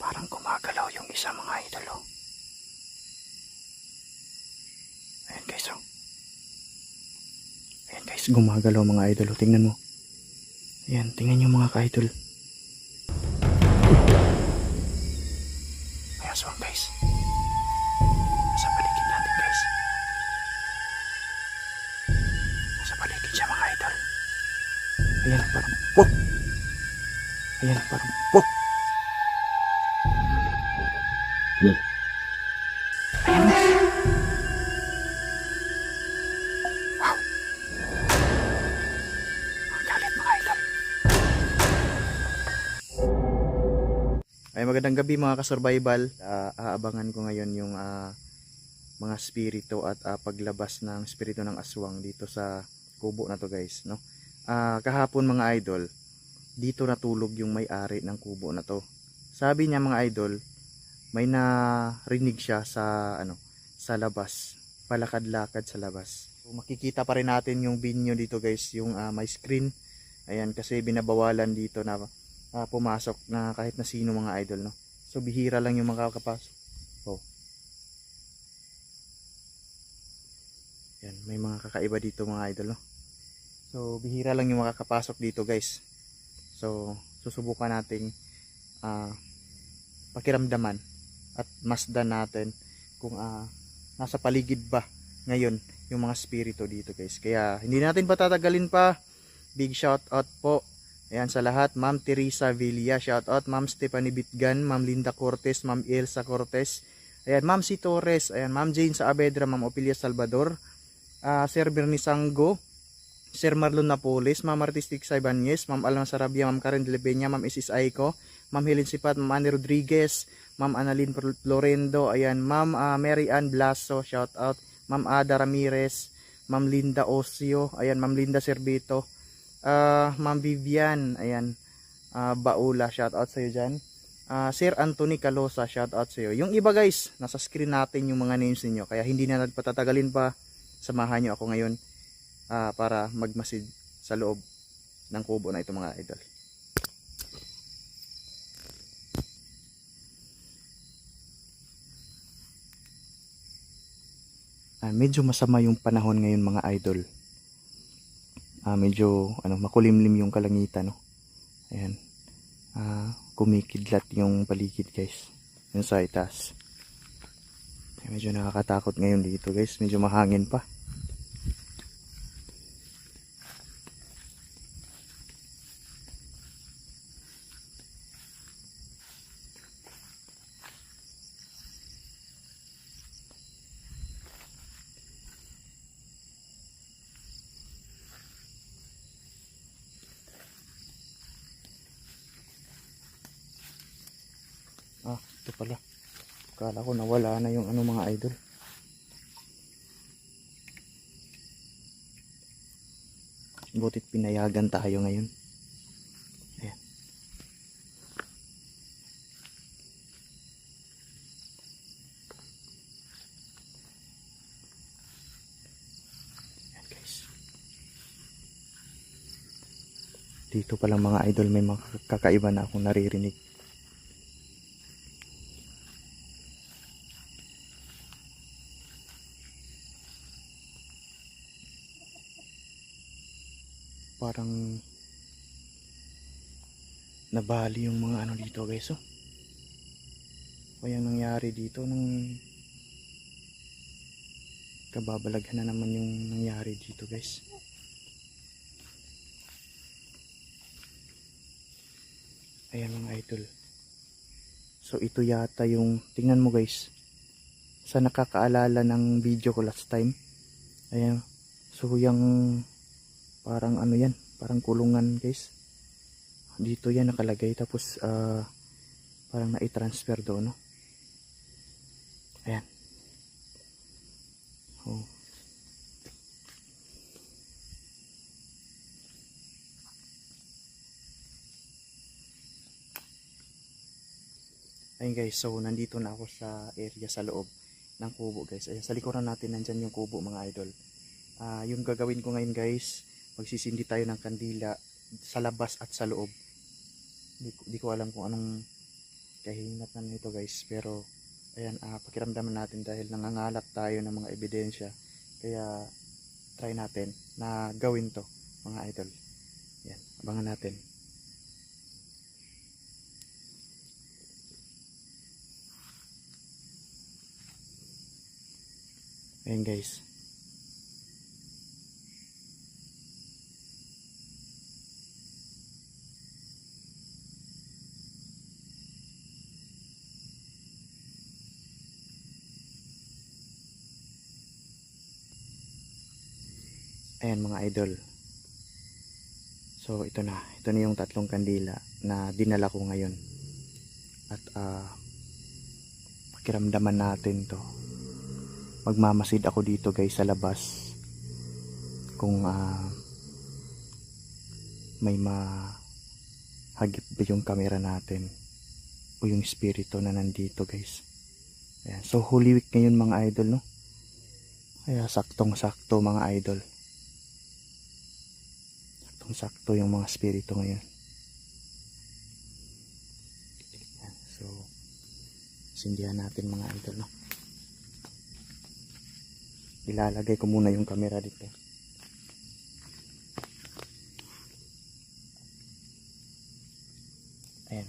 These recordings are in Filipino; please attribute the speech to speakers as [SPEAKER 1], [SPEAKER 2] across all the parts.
[SPEAKER 1] Parang gumagalaw yung isa mga idol oh. Ayan guys oh. Ayan guys, gumagalaw mga idol oh. Tingnan mo. Ayan, tingnan nyo mga ka-idol. Ayan, so guys. Nasa paligid natin guys. Nasa paligid siya mga idol. Ayan, parang, wag! Ayan, parang, wag! Ayan. Ay magandang gabi mga ka-survival. Ah, aabangan ko ngayon yung ah, mga spirito at ah, paglabas ng spirito ng aswang dito sa kubo na to guys, no? Ah, kahapon mga idol, dito natulog yung may-ari ng kubo na to. Sabi niya mga idol, may narinig siya sa ano, sa labas, palakad-lakad sa labas. So, makikita pa rin natin yung binyo dito guys, yung ah, may screen. Ayan kasi binabawalan dito na ah, pumasok na kahit na sino mga idol no. So bihira lang yung makakapasok. Oh. Yan, may mga kakaiba dito mga idol no. So bihira lang yung makakapasok dito guys. So susubukan nating ah, pakiramdaman at masdan natin kung ah, nasa paligid ba ngayon yung mga spirito dito guys. Kaya hindi natin patatagalin pa. Big shout out po. Ayan sa lahat, Ma'am Teresa Villa, shout out, Ma'am Stephanie Bitgan, Ma'am Linda Cortez, Ma'am Elsa Cortez, ayan, Ma'am Si Torres, ayan, Ma'am Jane Saavedra, Ma'am Opilia Salvador, ah Sir Bernie Sango, Sir Marlon Napoles, Ma'am Artistic Saibanyes, Ma'am Alan Sarabia, Ma'am Karen De Lepeña, Ma'am Isis Aiko, Ma'am Helen Sipat, Ma'am Annie Rodriguez, Ma'am Annalyn Florendo, ayan, Ma'am ah, Mary Ann Blaso, shout out, Ma'am Ada Ramirez, Ma'am Linda Osio, ayan, Ma'am Linda Servito, Ah, Ma'am Vivian, ayan, ah, Baula, shout out sa iyo diyan. Sir Anthony Calosa, shout out sa iyo. Yung iba guys, nasa screen natin yung mga names niyo kaya hindi na nagpatatagalin pa. Samahan niyo ako ngayon ah, para magmasid sa loob ng kubo na ito mga idol. Ah, medyo masama yung panahon ngayon mga idol. Ah, medyo ano makulimlim yung kalangitan no? Ayan. Ah, kumikidlat yung paligid guys. Yung sa Ayan, medyo nakakatakot ngayon dito guys. Medyo mahangin pa ah ito pala kala ko nawala yung ano mga idol. Butit pinayagan tayo ngayon. Ayan guys. Dito pa lang mga idol may mga kakaiba na akong naririnig parang nabali yung mga ano dito guys oh. Kaya nangyari dito nung kababalaghan na naman yung nangyari dito guys. Ayan mga idol. So ito yata yung tingnan mo guys. Sa nakakaalala ng video ko last time. Ayan. So yung parang ano yan parang kulungan guys. Dito yan nakalagay tapos ah, parang na-transfer doon no? Ayan. Oh. ayun guys. So nandito na ako sa area sa loob ng kubo guys. Ayan sa likuran natin nandyan yung kubo mga idol. Ah, yung gagawin ko ngayon guys magsisindi tayo ng kandila sa labas at sa loob. Di, di ko alam kung anong kahinat na nito guys. Pero ayan ah, pakiramdaman natin dahil nangangalap tayo ng mga ebidensya. Kaya try natin na gawin to mga idol. Yan abangan natin. Ayan guys. Ayan mga idol. So ito na. Ito na yung tatlong kandila na dinala ko ngayon. At ah pakiramdaman natin to magmamasid ako dito guys sa labas kung ah, may mahagip ba yung camera natin o yung espiritu na nandito guys Ayan. so Holy Week ngayon mga idol no kaya saktong sakto mga idol sakto yung mga espiritu ngayon Ayan. so sindihan natin mga idol no ilalagay ko muna yung camera dito ayan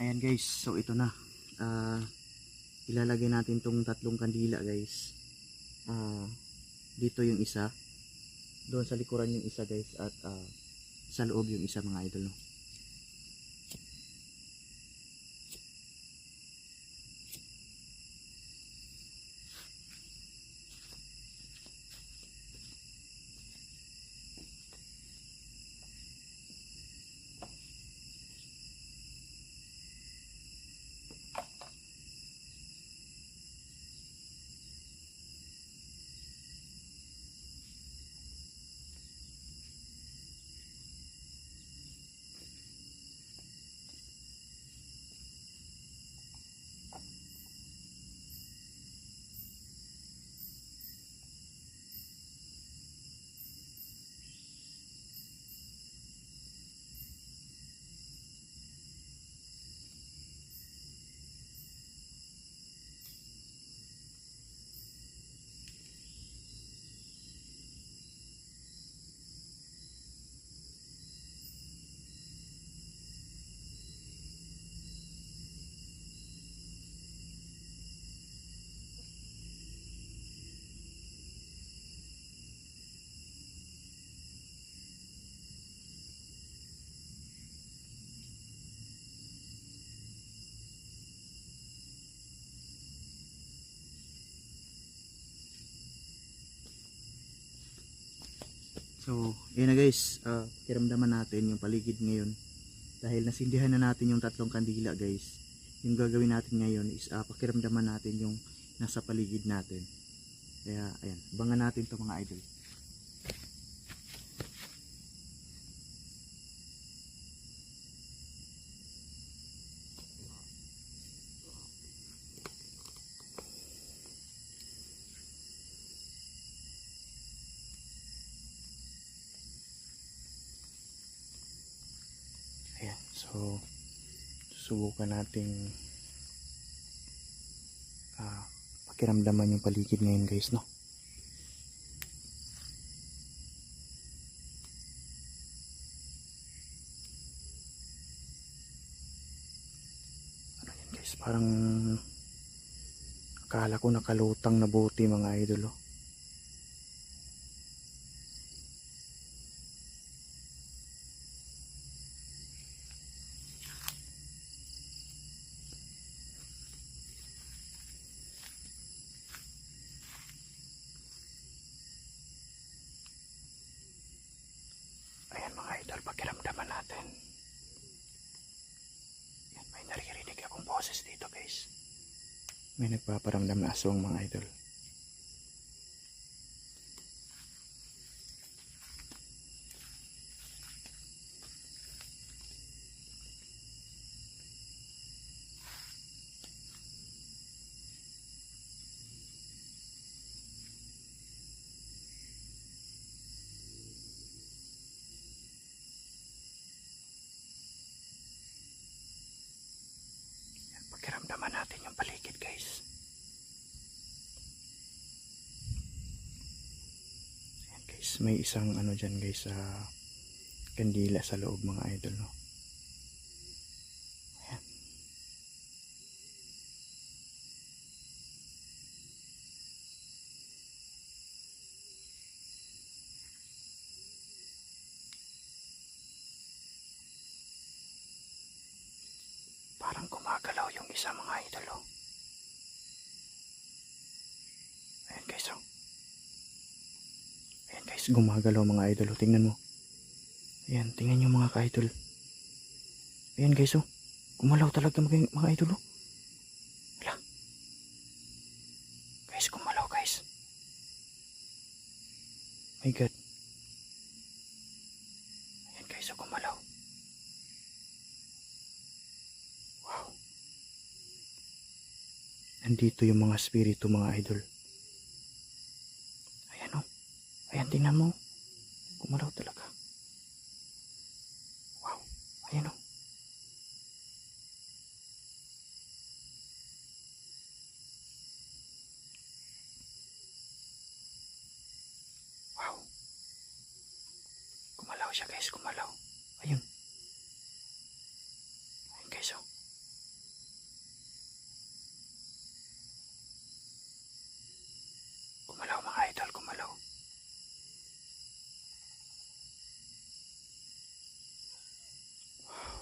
[SPEAKER 1] Ayan guys, so ito na. Ah, ilalagay natin tong tatlong kandila guys. Ah, dito yung isa. Doon sa likuran yung isa guys at ah, sa loob yung isa mga idol. No? So, yun na guys, uh, kiramdaman natin yung paligid ngayon. Dahil nasindihan na natin yung tatlong kandila guys. Yung gagawin natin ngayon is uh, pakiramdaman natin yung nasa paligid natin. Kaya, ayan, abangan natin to mga idol. Ayan, so susubukan nating ah, pakiramdaman yung paligid ngayon guys, no? Ano yan guys, parang akala ko nakalutang na buti mga idol, oh. Ayan mga idol, pakiramdaman natin. guys. May nagpaparamdam na aswang mga idol. Pakiramdaman natin yung paligid guys. Yan guys, may isang ano dyan guys sa kandila sa loob mga idol no. Ayan. Parang gumagalaw yung isa mga idol oh. Ayan guys oh. Ayan guys, gumagalaw mga idol oh. Tingnan mo. Ayan, tingnan nyo mga ka-idol. Ayan guys oh. Gumalaw talaga mga, mga idol oh. Hala. Guys, gumalaw guys. My God. Ayan guys oh, gumalaw. Wow. Nandito yung mga spirito mga idol. Ayan tingnan mo. Gumalaw talaga. Wow. Ayan o. Wow. Gumalaw siya guys, gumalaw. Ayun. Ayun guys oh. Gumalaw mga idol, gumalaw. Wow.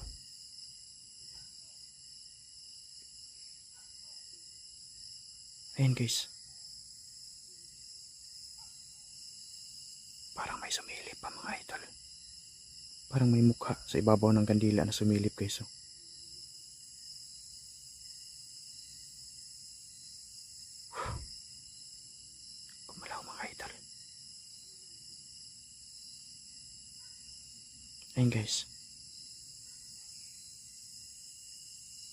[SPEAKER 1] Ayan guys. Parang may sumilip pa mga idol. Parang may mukha sa ibabaw ng kandila na sumilip guys. Oh. Gumalaw mga idol. Ayun guys.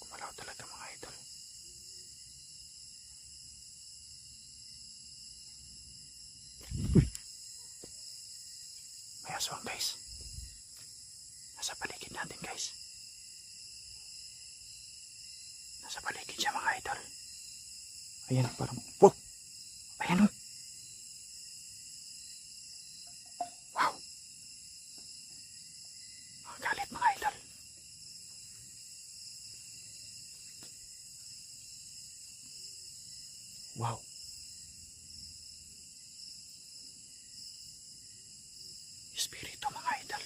[SPEAKER 1] Gumalaw talaga mga idol. Uy. May aswang guys. Nasa paligid natin guys. Nasa paligid siya mga idol. Ayan parang... Wow! Ayan o. Wow. Mga galit mga idol. Wow. Espiritu mga idol.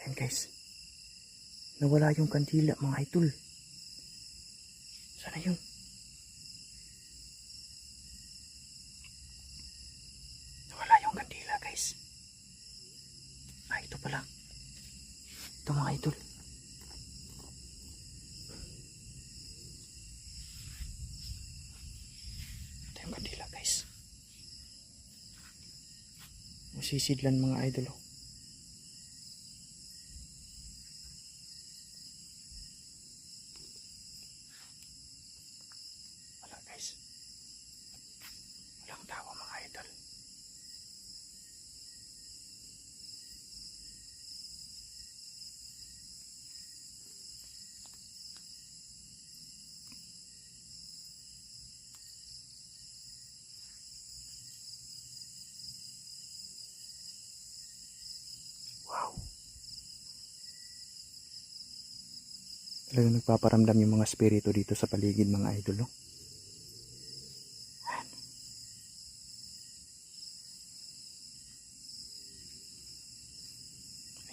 [SPEAKER 1] Ayan guys. Nawala yung kandila mga idol. Sana yun? Nawala yung kandila guys. Ah, ito pala. Ito mga idol. Ito yung kandila guys. Masisidlan mga idol oh. Wala guys. Walang tao mga idol. Wow. Talagang nagpaparamdam yung mga spirito dito sa paligid mga idol. Ayan.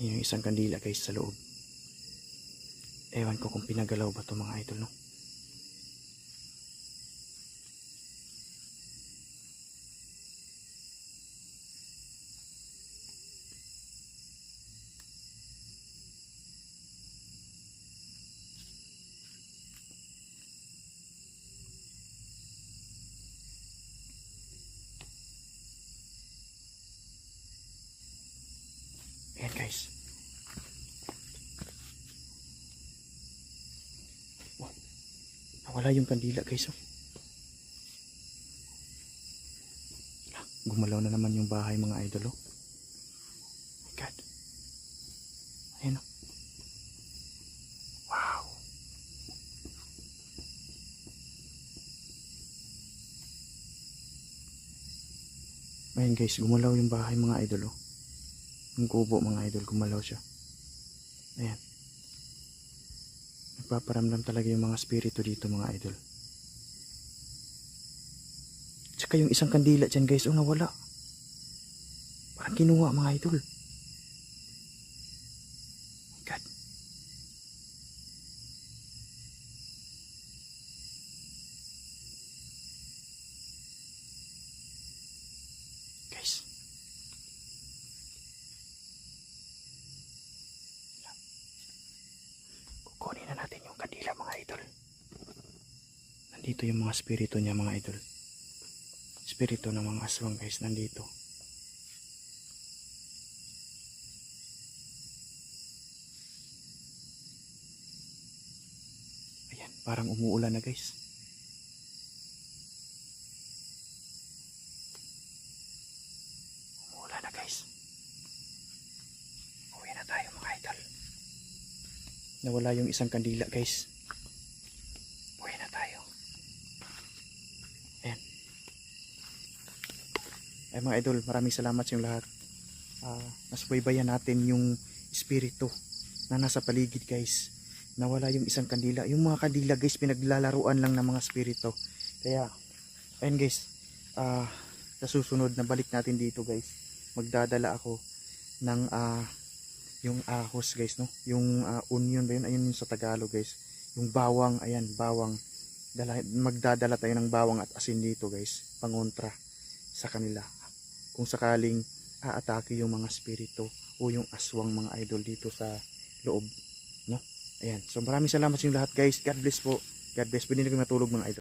[SPEAKER 1] Ayun yung isang kandila guys sa loob. Ewan ko kung pinagalaw ba to mga idol no. Nawala yung kandila guys oh. Wala, Gumalaw na naman yung bahay mga idol oh. My God. Ayan oh. Wow. Ayan guys, gumalaw yung bahay mga idol oh. Yung kubo mga idol, gumalaw siya. Ayan. Nagpaparamdam talaga yung mga spirito dito mga idol. Tsaka yung isang kandila dyan guys, oh nawala. Parang kinuha mga idol. My God. Guys. Kukunin na natin yung kandila mga idol. Nandito yung mga spirito niya mga idol. Spirito ng mga aswang guys nandito. Ayan, parang umuulan na guys. Umuulan na guys. Uwi na tayo mga idol. Nawala yung isang kandila guys. Uwi na tayo. Ayan. Ay mga idol, maraming salamat sa inyong lahat. Ah, nasubaybayan natin yung espiritu na nasa paligid guys. Nawala yung isang kandila. Yung mga kandila guys, pinaglalaruan lang ng mga espiritu. Kaya, ayun guys, ah, sa susunod na balik natin dito guys, magdadala ako ng ah, yung ahos guys no yung ah, onion ba yun ayun yung sa Tagalog guys yung bawang ayan bawang Dala, magdadala tayo ng bawang at asin dito guys pangontra sa kanila kung sakaling aatake yung mga spirito o yung aswang mga idol dito sa loob no? Ayan. So maraming salamat sa inyo lahat guys. God bless po. God bless. Pwede na kayo matulog mga idol